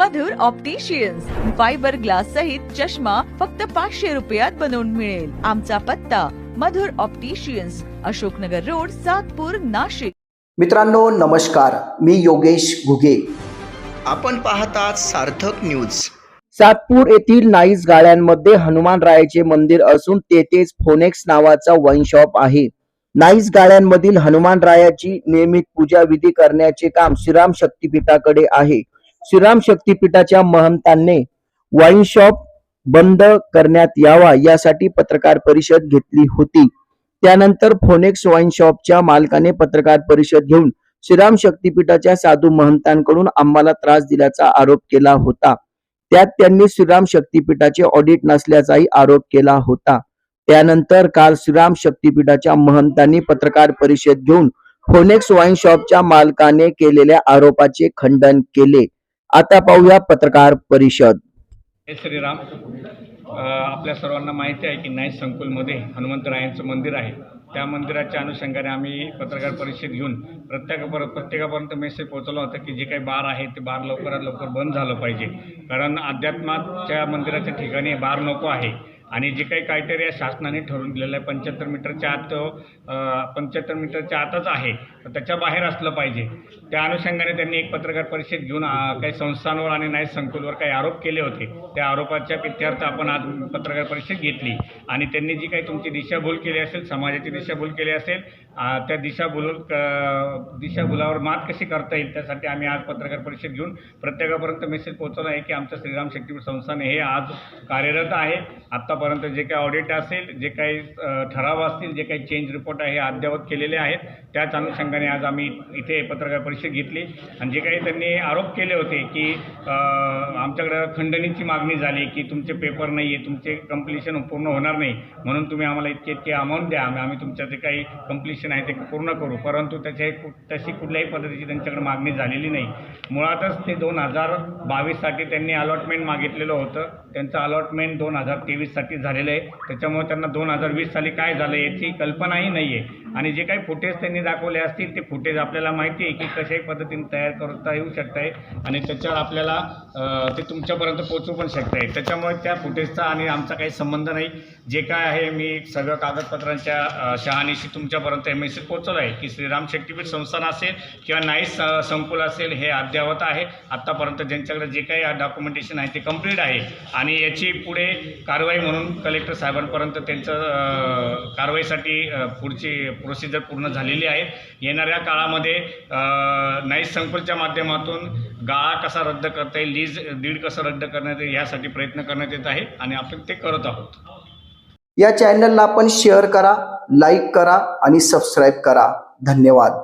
मधुर opticians fibre glass सहित चष्मा फक्त पाचशे रुपयात बनवून मिळेल. आमचा पत्ता मधुर ऑप्टिशियन्स अशोकनगर रोड सातपूर नाशिक. मित्रांनो नमस्कार. मी योगेश घुगे. आपण पाहतात सार्थक न्यूज सातपूर येथील नाईस गाड्यांमध्ये हनुमानरायाचे मंदिर असून तेथेच फोनेक्स नावाचा वाईन शॉप आहे. नाईस गाड्यांमधील हनुमानरायाची नियमित पूजा विधी करण्याचे काम श्रीराम शक्तीपीठाकडे आहे. श्रीराम शक्तीपीठाच्या महंतांनी वाईन शॉप बंद करण्यात यावा यासाठी पत्रकार परिषद घेतली होती. त्यानंतर फोनेक्स वाईन शॉपच्या मालकाने पत्रकार परिषद घेऊन श्रीराम शक्तीपीठाच्या साधू महंतांकडून आम्हाला त्रास दिल्याचा आरोप केला होता. त्यात त्यांनी श्रीराम शक्तीपीठाचे ऑडिट नसल्याचाही आरोप केला होता. त्यानंतर काल श्रीराम शक्तीपीठाच्या महंतांनी पत्रकार परिषद घेऊन फोनेक्स वाईन शॉपच्या मालकाने केलेल्या आरोपाचे खंडन केले. आता पाहूया पत्रकार परिषद. श्रीराम. आपल्या सर्वांना माहिती आहे की नाईट संकुलमध्ये हनुमंतरायांचं मंदिर आहे. त्या मंदिराच्या अनुषंगाने आम्ही पत्रकार परिषद घेऊन प्रत्येक प्रत्येकापर्यंत मेसेज पोहोचवला होता की जे काही बार आहे ते बार लवकरात लवकर बंद झालं पाहिजे. कारण अध्यात्माच्या मंदिराच्या ठिकाणी बार नको आहे. आणि जे काही क्रायटेरिया शासनाने ठरवून दिलेलं आहे पंच्याहत्तर मीटरच्या आत पंच्याहत्तर मीटरच्या आतच आहे तर त्याच्या बाहेर असलं पाहिजे. त्या अनुषंगाने त्यांनी एक पत्रकार परिषद घेऊन काही संस्थांवर आणि नाही संकुलवर काही आरोप केले होते. त्या आरोपाच्या पित्यार्थ आपण आज पत्रकार परिषद घेतली. आणि त्यांनी जी काही तुमची दिशाभूल केली असेल समाजाची दिशाभूल केली असेल त्या दिशाभूल दिशाभुलावर दिशाभूलावर मात कशी करता येईल त्यासाठी आम्ही आज पत्रकार परिषद घेऊन प्रत्येकापर्यंत मेसेज पोहोचवला आहे की आमच्या श्रीराम शक्तीपीठ संस्थान हे आज कार्यरत आहे. आत्ता आतापर्यंत जे काही ऑडिट असेल जे काही ठराव असतील जे काही चेंज रिपोर्ट आहे हे अद्ययावत केलेले आहेत. त्याच अनुषंगाने आज आम्ही इथे पत्रकार परिषद घेतली. आणि जे काही त्यांनी आरोप केले होते की आमच्याकडं खंडणीची मागणी झाली की तुमचे पेपर नाही आहे तुमचे कम्प्लिशन पूर्ण होणार नाही म्हणून तुम्ही आम्हाला इतके इतके अमाऊंट द्या. आम्ही आम्ही तुमचं जे काही कम्प्लिशन आहे ते पूर्ण करू. परंतु त्याच्या तशी कुठल्याही पद्धतीची त्यांच्याकडे मागणी झालेली नाही. मुळातच ते दोन हजार बावीससाठी त्यांनी अलॉटमेंट मागितलेलं होतं. त्यांचं अलॉटमेंट दोन हजार तेवीससाठी झालेलं आहे. त्याच्यामुळे त्यांना दोन हजार वीस साली काय झालं याची कल्पनाही नाही आहे आणि जे काही फुटेज त्यांनी दाखवले असतील ते फुटेज आपल्याला माहिती आहे की कशाही पद्धतीने तयार करता येऊ शकत आहे आणि त्याच्यावर आपल्याला ते तुमच्यापर्यंत पोचू पण शकत आहे त्याच्यामुळे त्या फुटेजचा आणि आमचा काही संबंध नाही. जे काय आहे मी सगळं कागदपत्रांच्या अं, शहानिशी तुमच्यापर्यंत मेसेज पोहोचवला आहे की श्रीराम शक्तीपीठ संस्थान असेल किंवा नाही संकुल असेल हे अद्ययावत आहे. आत्तापर्यंत ज्यांच्याकडे जे काही डॉक्युमेंटेशन आहे ते कंप्लीट आहे. आणि याची पुढे कारवाई म्हणून कलेक्टर साहेबांपर्यंत त्यांचं कारवाईसाठी पुढची प्रोसिजर पूर्ण झालेली आहे. येणाऱ्या काळामध्ये नाईस संकुलच्या माध्यमातून गाळा कसा रद्द करता येईल लीज दीड कसं रद्द करण्यात येईल यासाठी प्रयत्न करण्यात येत आहे आणि आपण ते करत आहोत. या चॅनलला आपण शेअर करा लाईक करा आणि सबस्क्राईब करा. धन्यवाद.